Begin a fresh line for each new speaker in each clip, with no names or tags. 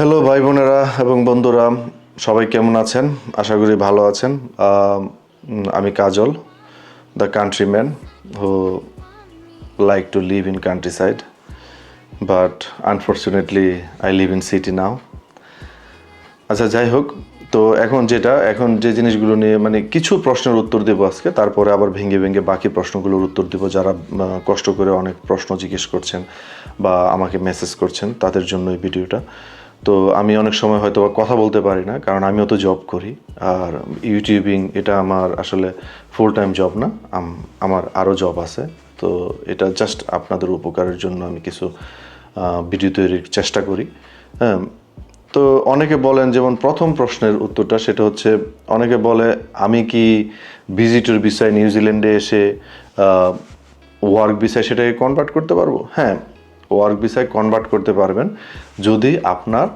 Hello ভাই বোনেরা এবং বন্ধুরা, সবাই কেমন আছেন? আশা করি ভালো আছেন। আমি Kajal the countryman who like to live in countryside but unfortunately I live in city now আচ্ছা যাই হোক, তো এখন যেটা, এখন যে জিনিসগুলো নিয়ে মানে কিছু প্রশ্নের উত্তর দেবো আজকে, তারপরে আবার ভেঙে ভেঙে বাকি প্রশ্নগুলোর উত্তর দেবো যারা কষ্ট করে অনেক প্রশ্ন জিজ্ঞেস করছেন বা আমাকে মেসেজ করছেন, তাদের জন্য এই ভিডিওটা তো আমি অনেক সময় হয়তো কথা বলতে পারি না, কারণ আমিও তো জব করি। আর ইউটিউবিং এটা আমার আসলে ফুল টাইম জব না আমার আরও জব আছে। তো এটা জাস্ট আপনাদের উপকারের জন্য আমি কিছু ভিডিও তৈরির চেষ্টা করি। হ্যাঁ তো অনেকে বলেন যেমন প্রথম প্রশ্নের উত্তরটা সেটা হচ্ছে, অনেকে বলে, আমি কি ভিজিটর বিষয় নিউজিল্যান্ডে এসে ওয়ার্ক বিষয় সেটাকে কনভার্ট করতে পারব? হ্যাঁ ওয়ার্ক বিষয় কনভার্ট করতে পারবেন যদি আপনার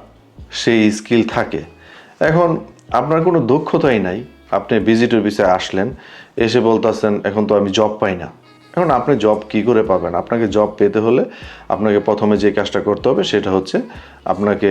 সেই স্কিল থাকে। এখন আপনার কোনো দক্ষতাই নাই আপনি ভিজিটর বিষয়ে আসলেন এসে বলতেছেন এখন তো আমি জব পাই না। এখন আপনি জব কি করে পাবেন? আপনাকে জব পেতে হলে আপনাকে প্রথমে যে কাজটা করতে হবে সেটা হচ্ছে আপনাকে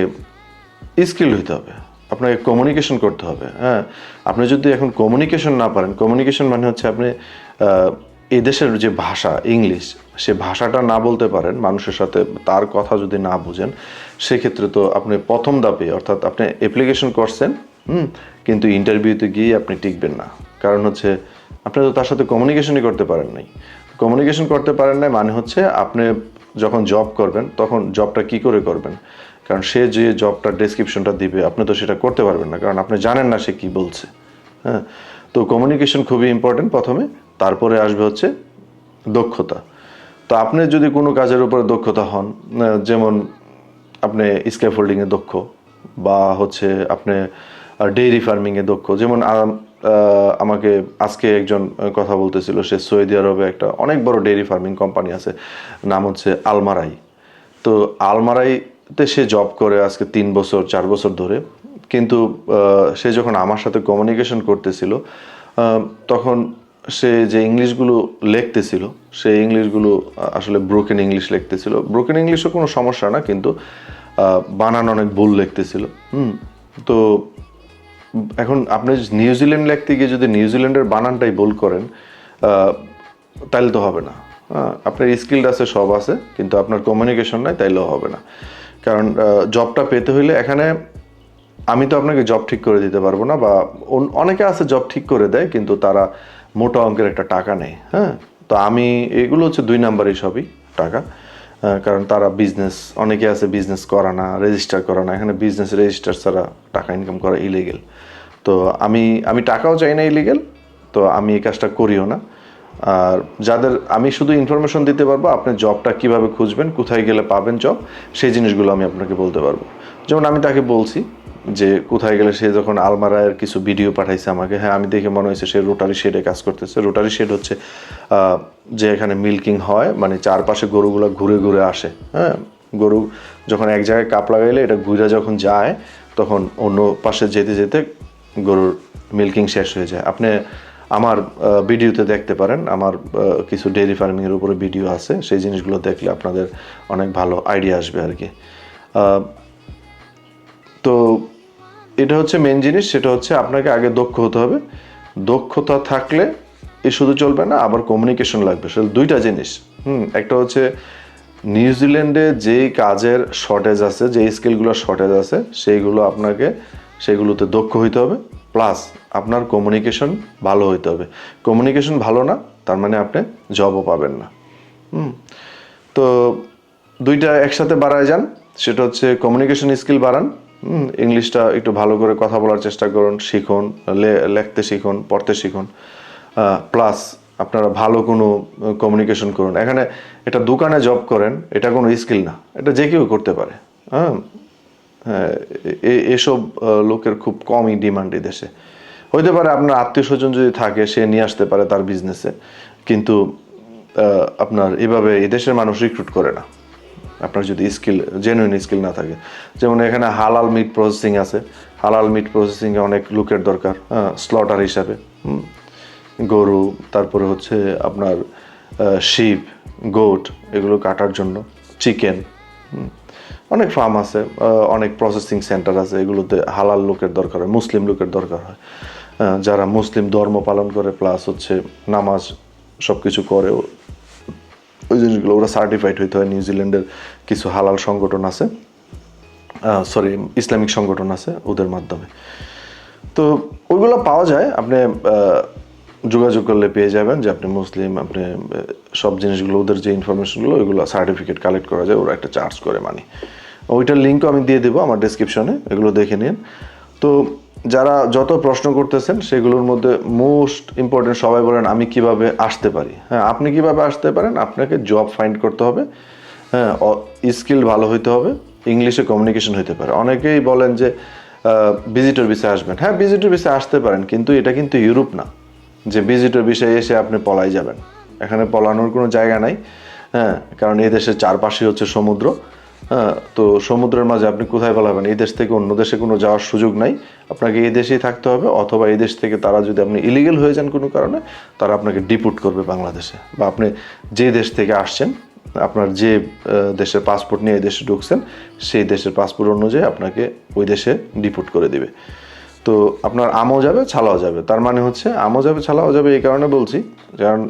স্কিল হইতে হবে। আপনাকে কমিউনিকেশন করতে হবে হ্যাঁ? আপনি যদি এখন কমিউনিকেশন না পারেন কমিউনিকেশন মানে হচ্ছে আপনি আহ, এই দেশের যে ভাষা ইংলিশ সে ভাষাটা না বলতে পারেন, মানুষের সাথে তার কথা যদি না বুঝেন, সেক্ষেত্রে তো আপনি প্রথম দাপে অর্থাৎ আপনি অ্যাপ্লিকেশন করছেন, হুম, কিন্তু ইন্টারভিউতে গিয়ে আপনি টিকবেন না। কারণ হচ্ছে, আপনি তো তার সাথে কমিউনিকেশনই করতে পারেন নাই। কমিউনিকেশন করতে পারেন নাই মানে হচ্ছে, আপনি যখন জব করবেন, তখন জবটা কি করে করবেন? কারণ সে যে জবটা ডেসক্রিপশনটা দিবে, আপনি তো সেটা করতে পারবেন না, কারণ আপনি জানেন না সে কি বলছে। হ্যাঁ তো কমিউনিকেশন খুবই ইম্পর্টেন্ট প্রথমে, তারপরে আসবে হচ্ছে দক্ষতা। তো আপনি যদি কোনো কাজের উপরে দক্ষতা হন যেমন আপনি স্ক্যাফোল্ডিংয়ে দক্ষ, বা হচ্ছে আপনি ডেইরি ফার্মিংয়ে দক্ষ, যেমন আমাকে আজকে একজন কথা বলতেছিল, সে সৌদি আরবে একটা অনেক বড় ডেইরি ফার্মিং কোম্পানি আছে, নাম হচ্ছে আলমারাই। তো আলমারাইতে সে জব করে আজকে তিন বছর, চার বছর ধরে, কিন্তু সে যখন আমার সাথে কমিউনিকেশন করতেছিল তখন সে যে ইংলিশগুলো লিখতেছিল সেই ইংলিশগুলো আসলে ব্রোকেন ইংলিশ লিখতেছিল। ব্রোকেন ইংলিশও কোনো সমস্যা না, কিন্তু বানান অনেক ভুল লিখতেছিল। হুম, তো এখন আপনি নিউজিল্যান্ড লিখতে গিয়ে যদি নিউজিল্যান্ডের বানানটাই ভুল করেন তাহলে তো হবে না। আপনার স্কিলড আছে, সব আছে, কিন্তু আপনার কমিউনিকেশন নাই, তাইলেও হবে না। কারণ জবটা পেতে হইলে এখানে আমি তো আপনাকে জব ঠিক করে দিতে পারব না, বা অনেকে আছে জব ঠিক করে দেয়, কিন্তু তারা মোটা অঙ্কের একটা টাকা নেয় হ্যাঁ? তো আমি, এগুলো হচ্ছে দুই নাম্বারই সবই টাকা কারণ তারা বিজনেস অনেকে আছে বিজনেস করা না রেজিস্টার করা না, এখানে বিজনেস রেজিস্টার ছাড়া টাকা ইনকাম করা ইলিগেল তো আমি আমি টাকাও চাই না ইলিগেল তো আমি এই কাজটা করিও না। আর যাদের, আমি শুধু ইনফরমেশন দিতে পারব আপনি জবটা কীভাবে খুঁজবেন, কোথায় গেলে পাবেন জব সেই জিনিসগুলো আমি আপনাকে বলতে পারব। যেমন আমি তাকে বলছি যে কোথায় গেলে সে যখন আলমারায়ের কিছু ভিডিও পাঠাইছে আমাকে হ্যাঁ আমি দেখে মনে হয়েছে সে রোটারি শেডে কাজ করতেছে। রোটারি শেড হচ্ছে যে এখানে মিল্কিং হয় মানে চারপাশে গরুগুলো ঘুরে ঘুরে আসে হ্যাঁ। গরু যখন এক জায়গায় কাপ লাগাইলে এটা ঘুরে যখন যায়, তখন অন্য পাশে যেতে যেতে গরুর মিল্কিং শেষ হয়ে যায়। আপনি আমার ভিডিওতে দেখতে পারেন, আমার কিছু ডেয়ারি ফার্মিংয়ের উপরে ভিডিও আছে, সেই জিনিসগুলো দেখলে আপনাদের অনেক ভালো আইডিয়া আসবে আর কি। তো এটা হচ্ছে মেন জিনিস, সেটা হচ্ছে আপনাকে আগে দক্ষ হতে হবে। দক্ষতা থাকলে এ শুধু চলবে না, আবার কমিউনিকেশন লাগবে। সেটা দুইটা জিনিস। হুম, একটা হচ্ছে নিউজিল্যান্ডে যেই কাজের শর্টেজ আছে, যেই স্কিলগুলোর শর্টেজ আছে, সেইগুলো আপনাকে, সেগুলোতে দক্ষ হইতে হবে। প্লাস আপনার কমিউনিকেশন ভালো হইতে হবে। কমিউনিকেশন ভালো না, তার মানে আপনি জবও পাবেন না। হুম, তো দুইটা একসাথে বাড়ায় যান। সেটা হচ্ছে কমিউনিকেশন স্কিল বাড়ান। ইংলিশটা একটু ভালো করে কথা বলার চেষ্টা করুন, শিখুন লিখতে শিখুন, পড়তে শিখুন। প্লাস আপনারা ভালো কোনো কমিউনিকেশন করুন। এখানে এটা দোকানে জব করেন, এটা কোনো স্কিল না, এটা যে কেউ করতে পারে। হ্যাঁ এসব লোকের খুব কমই ডিমান্ড এই দেশে। হইতে পারে আপনার আত্মীয় স্বজন যদি থাকে, সে নিয়ে আসতে পারে তার বিজনেসে কিন্তু আপনার এভাবে এই দেশের মানুষ রিক্রুট করে না। আপনার যদি স্কিল জেনুইন স্কিল না থাকে। যেমন এখানে হালাল মিট প্রসেসিং আছে। হালাল মিট প্রসেসিংয়ে অনেক লোকের দরকার হ্যাঁ স্লটার হিসাবে গরু, তারপরে হচ্ছে আপনার শিপ গোট এগুলো কাটার জন্য চিকেন অনেক ফার্ম আছে অনেক প্রসেসিং সেন্টার আছে, এগুলোতে হালাল লোকের দরকার হয়, মুসলিম লোকের দরকার হয়। যারা মুসলিম ধর্ম পালন করে প্লাস হচ্ছে নামাজ সব কিছু করে ওই জিনিসগুলো, ওরা সার্টিফাইড হইতে হয় নিউজিল্যান্ডের কিছু হালাল সংগঠন আছে সরি ইসলামিক সংগঠন আছে ওদের মাধ্যমে। তো ওইগুলো পাওয়া যায়, আপনি যোগাযোগ করলে পেয়ে যাবেন যে আপনি মুসলিম, আপনি সব জিনিসগুলো, ওদের যে ইনফরমেশনগুলো ওইগুলো সার্টিফিকেট কালেক্ট করা যায়, ওরা একটা চার্জ করে মানি ওইটার লিঙ্কও আমি দিয়ে দেবো আমার ডেসক্রিপশনে এগুলো দেখে নিন। তো যারা যত প্রশ্ন করতেছেন, সেগুলোর মধ্যে মোস্ট ইম্পর্টেন্ট সবাই বলেন, আমি কীভাবে আসতে পারি? হ্যাঁ আপনি কীভাবে আসতে পারেন? আপনাকে জব ফাইন্ড করতে হবে। হ্যাঁ স্কিল ভালো হইতে হবে। ইংলিশে কমিউনিকেশন হইতে পারে। অনেকেই বলেন যে ভিজিটর বিষয়ে আসবেন। হ্যাঁ ভিজিটর বিষয়ে আসতে পারেন, কিন্তু এটা কিন্তু ইউরোপ না। যে ভিজিটর বিষয়ে এসে আপনি পলাই যাবেন। এখানে পলানোর কোনো জায়গা নাই। হ্যাঁ কারণ এই দেশের চারপাশে হচ্ছে সমুদ্র। হ্যাঁ তো সমুদ্রের মাঝে আপনি কোথায় পালাবেন? এই দেশ থেকে অন্য দেশে কোনো যাওয়ার সুযোগ নাই। আপনাকে এই দেশেই থাকতে হবে, অথবা এই দেশ থেকে তারা যদি আপনি ইলিগেল হয়ে যান কোনো কারণে, তারা আপনাকে ডিপুট করবে বাংলাদেশে। বা আপনি যে দেশ থেকে আসছেন, আপনার যে দেশের পাসপোর্ট নিয়ে এই দেশে ঢুকছেন, সেই দেশের পাসপোর্ট অনুযায়ী আপনাকে ওই দেশে ডিপুট করে দিবে। তো আপনার আমও যাবে, ছালাও যাবে। তার মানে হচ্ছে, আমও যাবে, ছালাও যাবে এই কারণে বলছি। কারণ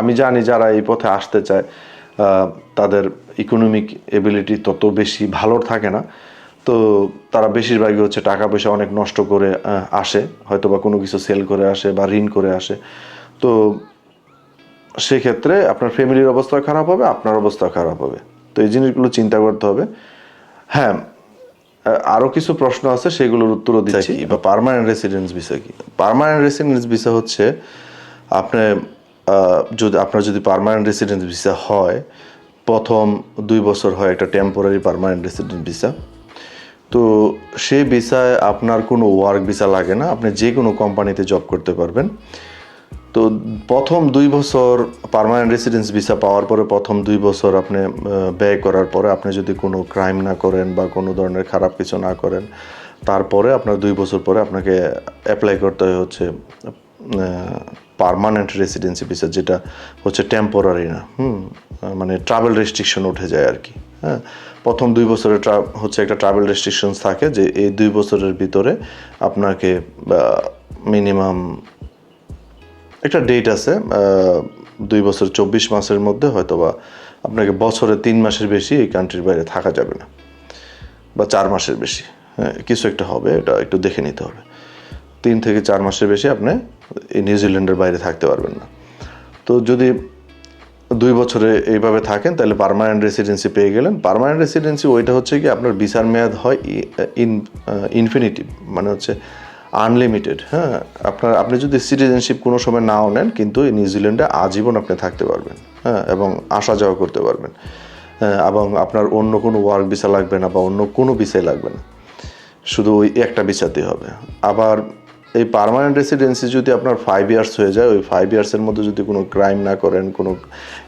আমি জানি যারা এই পথে আসতে চায় তাদের ইকোনমিক এবিলিটি তত বেশি ভালো থাকে না। তো তারা বেশিরভাগই হচ্ছে টাকা পয়সা অনেক নষ্ট করে আসে হয়তো বা কোনো কিছু সেল করে আসে বা ঋণ করে আসে। তো সেক্ষেত্রে আপনার ফ্যামিলির অবস্থা খারাপ হবে আপনার অবস্থা খারাপ হবে। তো এই জিনিসগুলো চিন্তা করতে হবে। হ্যাঁ আরও কিছু প্রশ্ন আছে সেগুলোর উত্তরও দিচ্ছি। বা পার্মানেন্ট রেসিডেন্স ভিসা কি? পার্মানেন্ট রেসিডেন্স ভিসা হচ্ছে আপনি যদি আপনার যদি পার্মানেন্ট রেসিডেন্স ভিসা হয় প্রথম দুই বছর হয় একটা টেম্পোরারি পারমানেন্ট রেসিডেন্ট ভিসা তো সেই ভিসায় আপনার কোনো ওয়ার্ক ভিসা লাগে না, আপনি যে কোনো কোম্পানিতে জব করতে পারবেন। তো প্রথম দুই বছর পার্মানেন্ট রেসিডেন্স ভিসা পাওয়ার পরে প্রথম দুই বছর আপনি ব্যয় করার পরে আপনি যদি কোনো ক্রাইম না করেন বা কোনো ধরনের খারাপ কিছু না করেন, তারপরে আপনার দুই বছর পরে আপনাকে অ্যাপ্লাই করতে হচ্ছে পার্মানেন্ট রেসিডেন্সি ভিসা যেটা হচ্ছে টেম্পোরারি না, হুম মানে ট্রাভেল রেস্ট্রিকশন উঠে যায় আর কি হ্যাঁ। প্রথম দুই বছরের হচ্ছে একটা ট্রাভেল রেস্ট্রিকশন থাকে যে এই দুই বছরের ভিতরে আপনাকে মিনিমাম একটা ডেট আছে দুই বছর চব্বিশ মাসের মধ্যে হয়তো বা আপনাকে বছরে তিন মাসের বেশি এই কান্ট্রির বাইরে থাকা যাবে না, বা চার মাসের বেশি হ্যাঁ কিছু একটা হবে, এটা একটু দেখে নিতে হবে। তিন থেকে চার মাসের বেশি আপনি নিউজিল্যান্ডের বাইরে থাকতে পারবেন না। তো যদি দুই বছরে এইভাবে থাকেন তাহলে পার্মানেন্ট রেসিডেন্সি পেয়ে গেলেন। পার্মানেন্ট রেসিডেন্সি ওইটা হচ্ছে কি আপনার ভিসার মেয়াদ হয় ইন ইনফিনিটিভ মানে হচ্ছে আনলিমিটেড হ্যাঁ? আপনার আপনি যদি সিটিজেনশিপ কোনো সময় নাও নেন কিন্তু নিউজিল্যান্ডে আজীবন আপনি থাকতে পারবেন হ্যাঁ? এবং আসা যাওয়া করতে পারবেন হ্যাঁ, এবং আপনার অন্য কোনো ওয়ার্ক ভিসা লাগবে না বা অন্য কোনো ভিসাই লাগবে না। শুধু ওই একটা ভিসাতেই হবে। আবার এই পার্মানেন্ট রেসিডেন্সি যদি আপনার ফাইভ ইয়ার্স হয়ে যায়, ওই ফাইভ ইয়ার্সের মধ্যে যদি কোনো ক্রাইম না করেন, কোনো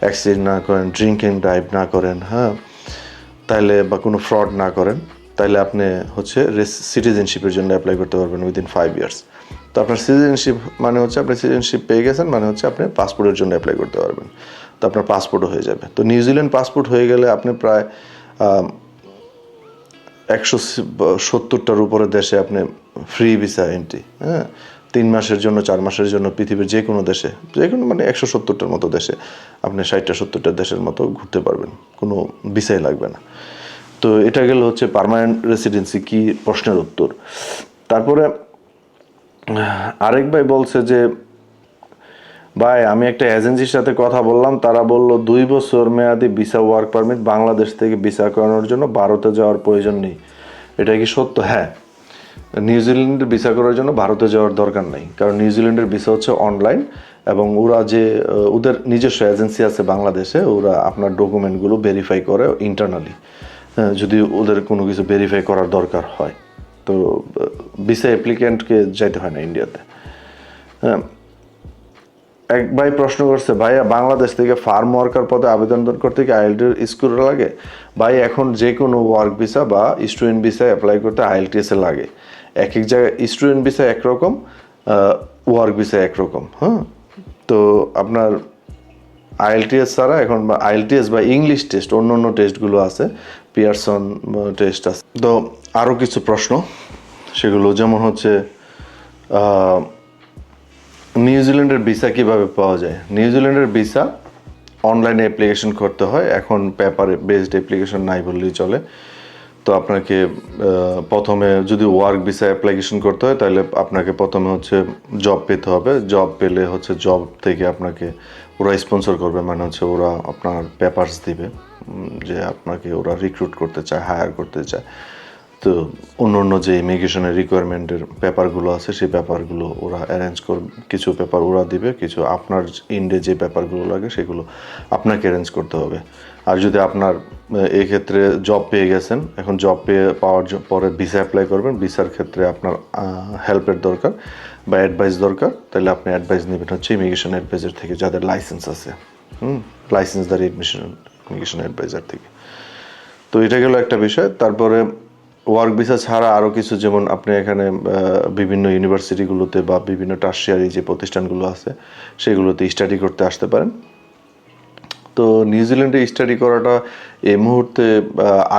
অ্যাক্সিডেন্ট না করেন ড্রিঙ্কিং ড্রাইভ না করেন হ্যাঁ তাহলে বা কোনো ফ্রড না করেন তাহলে আপনি হচ্ছে সিটিজেনশিপের জন্য অ্যাপ্লাই করতে পারবেন উইদিন ফাইভ ইয়ার্স তো আপনার সিটিজেনশিপ মানে হচ্ছে আপনি সিটিজেনশিপ পেয়ে গেছেন মানে হচ্ছে আপনি পাসপোর্টের জন্য অ্যাপ্লাই করতে পারবেন। তো আপনার পাসপোর্টও হয়ে যাবে। তো নিউজিল্যান্ড পাসপোর্ট হয়ে গেলে আপনি প্রায় একশো সত্তরটার উপরে দেশে আপনি ফ্রি ভিসা এন্ট্রি হ্যাঁ? তিন মাসের জন্য, চার মাসের জন্য পৃথিবীর যে কোনো দেশে, যে কোনো মানে একশো সত্তরটার মতো দেশে আপনি ষাটটা সত্তরটা দেশের মতো ঘুরতে পারবেন। কোনো ভিসাই লাগবে না। তো এটা গেল হচ্ছে পার্মানেন্ট রেসিডেন্সি কি প্রশ্নের উত্তর। তারপরে, আরেক ভাই বলছে যে, ভাই, আমি একটা এজেন্সির সাথে কথা বললাম। তারা বলল, দুই বছর মেয়াদি ভিসা ওয়ার্ক পারমিট বাংলাদেশ থেকে ভিসা করানোর জন্য ভারতে যাওয়ার প্রয়োজন নেই। এটা কি সত্য? হ্যাঁ। নিউজিল্যান্ডের ভিসা করার জন্য ভারতে যাওয়ার দরকার নেই। কারণ নিউজিল্যান্ডের ভিসা হচ্ছে অনলাইন এবং ওরা যে ওদের নিজস্ব এজেন্সি আছে বাংলাদেশে, ওরা আপনার ডকুমেন্টগুলো ভেরিফাই করে ইন্টারনালি যদি ওদের কোনো কিছু ভেরিফাই করার দরকার হয়। তো ভিসা অ্যাপ্লিক্যান্টকে যাইতে হয় না ইন্ডিয়াতে এক ভাই প্রশ্ন করছে, ভাইয়া, বাংলাদেশ থেকে ফার্ম ওয়ার্কার পদে আবেদন করতে কি আইএলটির স্কুল লাগে? ভাই, এখন যে কোনো ওয়ার্ক ভিসা বা স্টুডেন্ট ভিসা অ্যাপ্লাই করতে আইএলটিএস লাগে। এক এক জায়গায় স্টুডেন্ট ভিসা একরকম ওয়ার্ক ভিসা একরকম হ্যাঁ? তো আপনার আইএলটিএস ছাড়া এখন আইএলটিএস বা ইংলিশ টেস্ট অন্য অন্য টেস্টগুলো আছে পিয়ারসন টেস্ট আছে। তো আরও কিছু প্রশ্ন, সেগুলো যেমন হচ্ছে নিউজিল্যান্ডের ভিসা কীভাবে পাওয়া যায়? নিউজিল্যান্ডের ভিসা অনলাইনে অ্যাপ্লিকেশন করতে হয়, এখন পেপারে বেসড অ্যাপ্লিকেশন নাই বললেই চলে। তো আপনাকে প্রথমে যদি ওয়ার্ক ভিসা অ্যাপ্লিকেশন করতে হয়, তাহলে আপনাকে প্রথমে হচ্ছে জব পেতে হবে। জব পেলে হচ্ছে জব থেকে আপনাকে ওরা স্পন্সর করবে মানে হচ্ছে ওরা আপনার পেপারস দিবে যে আপনাকে ওরা রিক্রুট করতে চায় হায়ার করতে চায়। তো অন্য অন্য যে ইমিগ্রেশনের রিকোয়ারমেন্টের পেপারগুলো আছে, সেই পেপারগুলো ওরা অ্যারেঞ্জ করবে কিছু পেপার ওরা দিবে, কিছু আপনার ইন্ডে যে পেপারগুলো লাগে, সেগুলো আপনাকে অ্যারেঞ্জ করতে হবে। আর যদি আপনার এই ক্ষেত্রে জব পেয়ে গেছেন। এখন জব পেয়ে পাওয়ার পরে ভিসা অ্যাপ্লাই করবেন। ভিসার ক্ষেত্রে আপনার হেল্পের দরকার বা অ্যাডভাইস দরকার। তাহলে আপনি অ্যাডভাইস নেবেন হচ্ছে ইমিগ্রেশন অ্যাডভাইজার থেকে, যাদের লাইসেন্স আছে। হুম? লাইসেন্স লাইসেন্সদারি এডমিশন ইমিগ্রেশন অ্যাডভাইজার থেকে। তো এটা গেল একটা বিষয়। তারপরে ওয়ার্ক ভিসা ছাড়া আরও কিছু যেমন আপনি এখানে বিভিন্ন ইউনিভার্সিটিগুলোতে বা বিভিন্ন টার্সিয়ারি যে প্রতিষ্ঠানগুলো আছে, সেগুলোতে স্টাডি করতে আসতে পারেন। তো নিউজিল্যান্ডে স্টাডি করাটা এই মুহূর্তে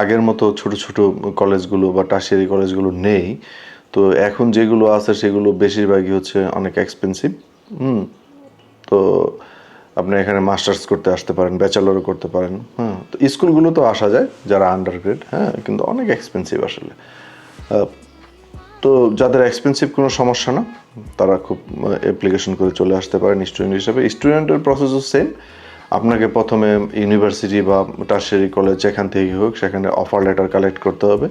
আগের মতো ছোট ছোট কলেজগুলো বা টার্সিয়ারি কলেজগুলো নেই। তো এখন যেগুলো আছে সেগুলো বেশিরভাগই হচ্ছে অনেক এক্সপেন্সিভ হুম। তো আপনি এখানে মাস্টার্স করতে আসতে পারেন ব্যাচেলরও করতে পারেন হ্যাঁ। তো স্কুলগুলো তো আসা যায় যারা আন্ডার গ্রেড হ্যাঁ কিন্তু অনেক এক্সপেন্সিভ আসলে। তো যাদের এক্সপেন্সিভ কোনো সমস্যা না, তারা খুব অ্যাপ্লিকেশন করে চলে আসতে পারেন স্টুডেন্ট হিসেবে স্টুডেন্টের প্রসেসও সেম আপনাকে প্রথমে ইউনিভার্সিটি বা টার্সারি কলেজ যেখান থেকে হোক, সেখানে অফার লেটার কালেক্ট করতে হবে।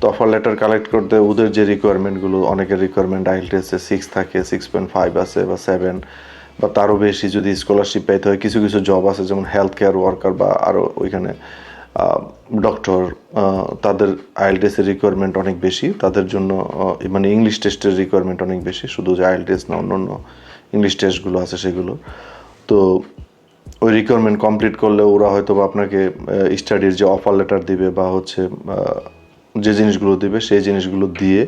তো অফার লেটার কালেক্ট করতে ওদের যে রিকোয়ারমেন্টগুলো অনেকের রিকোয়ারমেন্ট আইএলটিএসে সিক্স থাকে সিক্স পয়েন্ট ফাইভ আছে বা সেভেন বা তারও বেশি যদি স্কলারশিপ পাইতে হয়, কিছু কিছু জব আছে যেমন হেলথ কেয়ার ওয়ার্কার বা আরও ওইখানে ডক্টর তাদের আইএলটিএসের রিকোয়ারমেন্ট অনেক বেশি। তাদের জন্য মানে ইংলিশ টেস্টের রিকোয়ারমেন্ট অনেক বেশি। শুধু যে আইএলটিএস না অন্য অন্য ইংলিশ টেস্টগুলো আছে সেগুলো। তো ওই রিকোয়ারমেন্ট কমপ্লিট করলে ওরা হয়তো বা আপনাকে স্টাডির যে অফার লেটার দিবে বা হচ্ছে যে জিনিসগুলো দিবে সেই জিনিসগুলো দিয়ে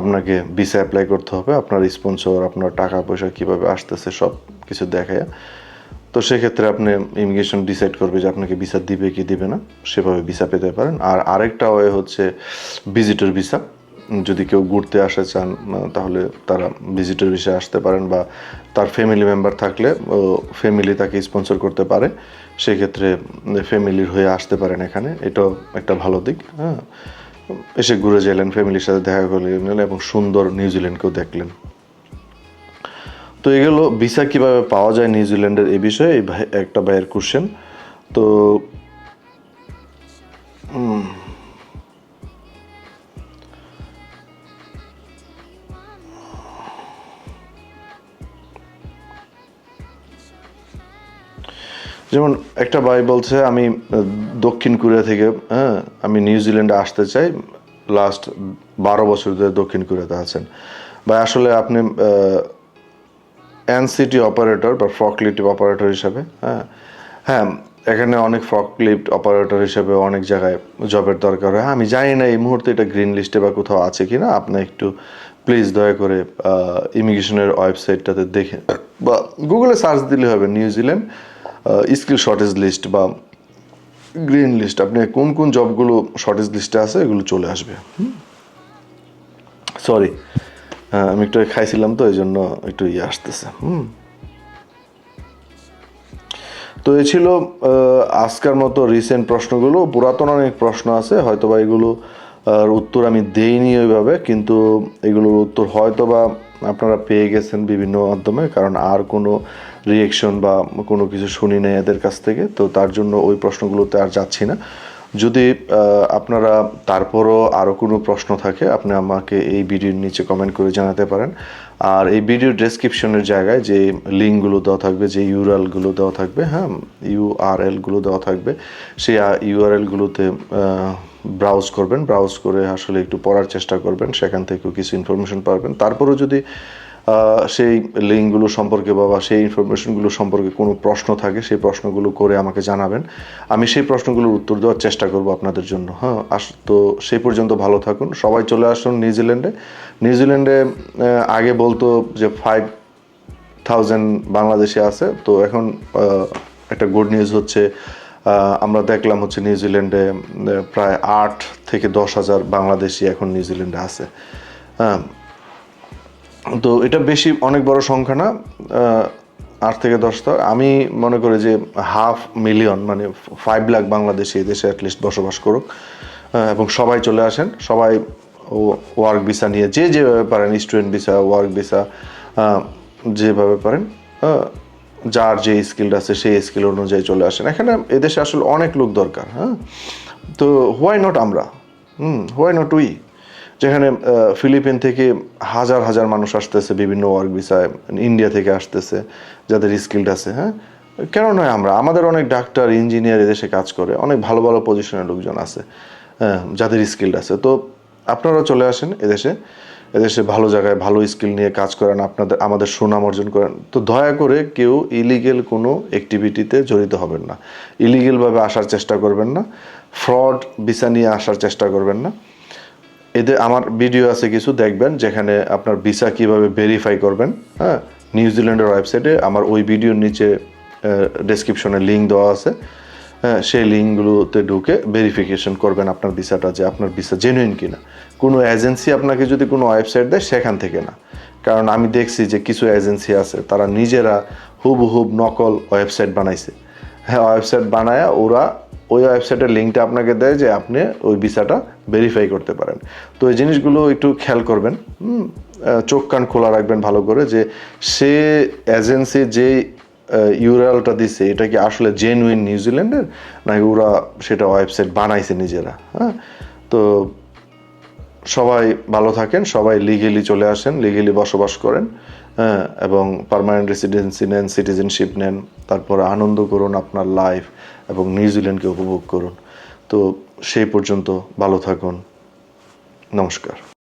আপনাকে ভিসা অ্যাপ্লাই করতে হবে। আপনার স্পন্সর আপনার টাকা পয়সা কীভাবে আসতেছে সব কিছু দেখায় তো সেক্ষেত্রে আপনি ইমিগ্রেশন ডিসাইড করবে যে আপনাকে ভিসা দিবে কি দিবে না, সেভাবে ভিসা পেতে পারেন। আর আরেকটা ওয়ে হচ্ছে ভিজিটর ভিসা যদি কেউ ঘুরতে আসতে চান তাহলে তারা ভিজিটর ভিসা আসতে পারেন বা তার ফ্যামিলি মেম্বার থাকলে ফ্যামিলি তাকে স্পন্সর করতে পারে। সেক্ষেত্রে ফ্যামিলির হয়ে আসতে পারেন এখানে। এটাও একটা ভালো দিক হ্যাঁ। এসে ঘুরে গেলেন ফ্যামিলির সাথে দেখা করলেন এবং সুন্দর নিউজিল্যান্ডকেও দেখলেন। তো এগুলো ভিসা কীভাবে পাওয়া যায় নিউজিল্যান্ডের এ বিষয়ে, এই একটা ভাইয়ের কোশ্চেন তো যেমন একটা ভাই বলছে, আমি দক্ষিণ কোরিয়া থেকে হ্যাঁ আমি নিউজিল্যান্ডে আসতে চাই লাস্ট বারো বছর ধরে দক্ষিণ কোরিয়াতে আছেন। ভাই, আসলে আপনি এনসিটি অপারেটর বা ফকলিফট অপারেটর হিসাবে হ্যাঁ হ্যাঁ এখানে অনেক ফকলিফট অপারেটর হিসেবে অনেক জায়গায় জবের দরকার হয়। আমি জানি না এই মুহূর্তে এটা গ্রিন লিস্টে বা কোথাও আছে কি না আপনি একটু প্লিজ দয়া করে ইমিগ্রেশনের ওয়েবসাইটটাতে দেখে, বা গুগলে সার্চ দিলে হবে New Zealand skill shortage list বা গ্রিন লিস্ট আপনি কোন কোন জবগুলো শর্টেজ লিস্টে আছে, এগুলো চলে আসবে। সরি আমি একটু খাইছিলাম তো এই জন্য একটু ইয়ে আসতেছে, হুম। তো এ ছিল আজকের মতো রিসেন্ট প্রশ্নগুলো। পুরাতন অনেক প্রশ্ন আছে হয়তো বা এগুলো উত্তর আমি দেইনি ওইভাবে, কিন্তু এগুলোর উত্তর হয়তো বা আপনারা পেয়ে গেছেন বিভিন্ন মাধ্যমে, কারণ আর কোনো রিয়েকশন বা কোনো কিছু শুনি নাই এদের কাছ থেকে, তো তার জন্য ওই প্রশ্নগুলোতে আর যাচ্ছি না। যদি আপনারা তারপরও আরও কোনো প্রশ্ন থাকে, আপনি আমাকে এই ভিডিওর নিচে কমেন্ট করে জানাতে পারেন। আর এই ভিডিও ডেসক্রিপশনের জায়গায় যে লিঙ্কগুলো দেওয়া থাকবে, যে ইউআরএলগুলো দেওয়া থাকবে হ্যাঁ ইউআরএলগুলো দেওয়া থাকবে, সেই ইউআরএলগুলোতে ব্রাউজ করবেন। ব্রাউজ করে আসলে একটু পড়ার চেষ্টা করবেন, সেখান থেকেও কিছু ইনফরমেশন পাবেন। তারপরেও যদি সেই লিঙ্কগুলো সম্পর্কে বা সেই ইনফরমেশনগুলো সম্পর্কে কোনো প্রশ্ন থাকে, সেই প্রশ্নগুলো করে আমাকে জানাবেন। আমি সেই প্রশ্নগুলোর উত্তর দেওয়ার চেষ্টা করব আপনাদের জন্য। হ্যাঁ আস, তো সেই পর্যন্ত ভালো থাকুন। সবাই চলে আসুন নিউজিল্যান্ডে। নিউজিল্যান্ডে আগে বলতো যে ফাইভ থাউজেন্ড বাংলাদেশে আছে। তো এখন একটা গুড নিউজ হচ্ছে আমরা দেখলাম হচ্ছে নিউজিল্যান্ডে প্রায় আট থেকে দশ হাজার বাংলাদেশি এখন নিউজিল্যান্ডে আছে। হ্যাঁ তো এটা বেশি অনেক বড় সংখ্যা না আট থেকে দশটা। আমি মনে করি যে হাফ মিলিয়ন মানে ফাইভ লাখ বাংলাদেশি এই দেশে অ্যাটলিস্ট বসবাস করুক এবং সবাই চলে আসেন। সবাই ওয়ার্ক ভিসা নিয়ে যে যেভাবে পারেন স্টুডেন্ট ভিসা ওয়ার্ক ভিসা যেভাবে পারেন যার যে স্কিল আছে সেই স্কিল অনুযায়ী চলে আসেন। এখানে এদেশে আসলে অনেক লোক দরকার হ্যাঁ? তো হোয়াই নট আমরা? হুম হোয়াই নট উই যেখানে ফিলিপিন থেকে হাজার হাজার মানুষ আসতেছে, বিভিন্ন ওয়ার্ক ভিসায় ইন্ডিয়া থেকে আসতেছে, যাদের স্কিল্ড আছে হ্যাঁ? কেন নয় আমরা? আমাদের অনেক ডাক্তার ইঞ্জিনিয়ার এদেশে কাজ করে, অনেক ভালো ভালো পজিশনের লোকজন আছে হ্যাঁ যাদের স্কিল্ড আছে। তো আপনারা চলে আসেন এদেশে এদেশে ভালো জায়গায় ভালো স্কিল নিয়ে কাজ করেন, আপনাদের, আমাদের সুনাম অর্জন করেন। তো দয়া করে কেউ ইলিগেল কোনো অ্যাক্টিভিটিতে জড়িত হবেন না। ইলিগেলভাবে আসার চেষ্টা করবেন না। ফ্রড ভিসা নিয়ে আসার চেষ্টা করবেন না। এদের আমার ভিডিও আছে কিছু, দেখবেন, যেখানে আপনার ভিসা কীভাবে ভেরিফাই করবেন হ্যাঁ? নিউজিল্যান্ডের ওয়েবসাইটে আমার ওই ভিডিওর নিচে ডেসক্রিপশনে লিঙ্ক দেওয়া আছে। হ্যাঁ সেই লিঙ্কগুলোতে ঢুকে ভেরিফিকেশন করবেন আপনার ভিসাটা যে আপনার ভিসা জেনুইন কিনা। কোনো এজেন্সি আপনাকে যদি কোনো ওয়েবসাইট দেয়, সেখান থেকে না। কারণ আমি দেখছি যে কিছু এজেন্সি আছে, তারা নিজেরা হুবহুব নকল ওয়েবসাইট বানাইছে। হ্যাঁ ওয়েবসাইট বানায় ওরা ওই ওয়েবসাইটের লিঙ্কটা আপনাকে দেয় যে আপনি ওই ভিসাটা ভেরিফাই করতে পারেন। তো এই জিনিসগুলো একটু খেয়াল করবেন চোখ কান খোলা রাখবেন ভালো করে যে সে এজেন্সি যে ইউরালটা দিছে, এটা কি আসলে জেনুইন নিউজিল্যান্ডের নাকি ওরা সেটা ওয়েবসাইট বানাইছে নিজেরা হ্যাঁ? তো সবাই ভালো থাকেন, সবাই লিগেলি চলে আসেন লিগেলি বসবাস করেন হ্যাঁ? এবং পার্মানেন্ট রেসিডেন্সি নেন সিটিজেনশিপ নেন, তারপরে আনন্দ করুন আপনার লাইফ এবং নিউজিল্যান্ডকে উপভোগ করুন। তো সেই পর্যন্ত ভালো থাকুন। নমস্কার।